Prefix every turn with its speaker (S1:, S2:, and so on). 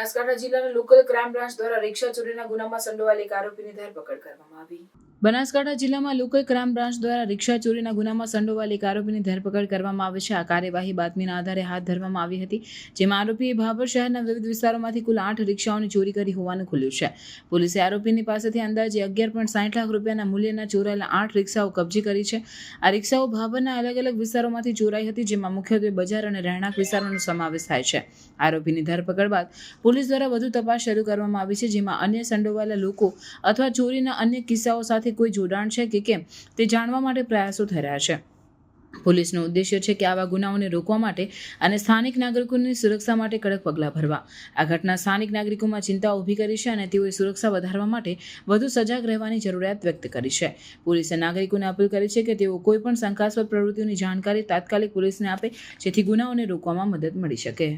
S1: બનાસકાંઠા જિલ્લાના local crime branch દ્વારા રિક્ષા ચોરીના ગુનામાં સંડોવાયેલ એક આરોપીની ધરપકડ કરવામાં આવી. બનાસકાંઠા જિલ્લામાં લોકલ ક્રાઇમ બ્રાન્ચ દ્વારા રિક્ષા ચોરીના ગુનામાં સંડોવાયેલ એક આરોપીની ધરપકડ કરવામાં આવી છે. આ કાર્યવાહી બાતમીના આધારે હાથ ધરવામાં આવી હતી, જેમાં આરોપીએ ભાભર શહેરના વિવિધ વિસ્તારોમાંથી કુલ આઠ રિક્ષાઓની ચોરી કરી હોવાનું ખુલ્યું છે. પોલીસે આરોપીની પાસેથી અંદાજે અગિયાર પોઈન્ટ સાઠ લાખ રૂપિયાના મૂલ્યના ચોરાયેલા આઠ રિક્ષાઓ કબજે કરી છે. આ રિક્ષાઓ ભાભરના અલગ અલગ વિસ્તારોમાંથી ચોરાઈ હતી, જેમાં મુખ્યત્વે બજાર અને રહેણાંક વિસ્તારોનો સમાવેશ થાય છે. આરોપીની ધરપકડ બાદ પોલીસ દ્વારા વધુ તપાસ શરૂ કરવામાં આવી છે, જેમાં અન્ય સંડોવાયેલા લોકો અથવા ચોરીના અન્ય કિસ્સાઓ સાથે કોઈ જોડાણ છે કે કેમ, તે જાણવા માટે પ્રયાસો થઈ રહ્યા છે. પોલીસનો ઉદ્દેશ્ય છે કે આવા ગુનાઓને રોકવા માટે અને સ્થાનિક નાગરિકોની સુરક્ષા માટે કડક પગલાં ભરવા. આ ઘટના સ્થાનિક નાગરિકોમાં ચિંતા ઊભી કરી છે અને તેઓએ સુરક્ષા વધારવા માટે વધુ સજાગ રહેવાની જરૂરિયાત વ્યક્ત કરી છે. પોલીસે નાગરિકોને અપીલ કરી છે કે તેઓ કોઈપણ શંકાસ્પદ પ્રવૃત્તિઓની જાણકારી તાત્કાલિક પોલીસને આપે, જેથી ગુનાઓને રોકવામાં મદદ મળી શકે.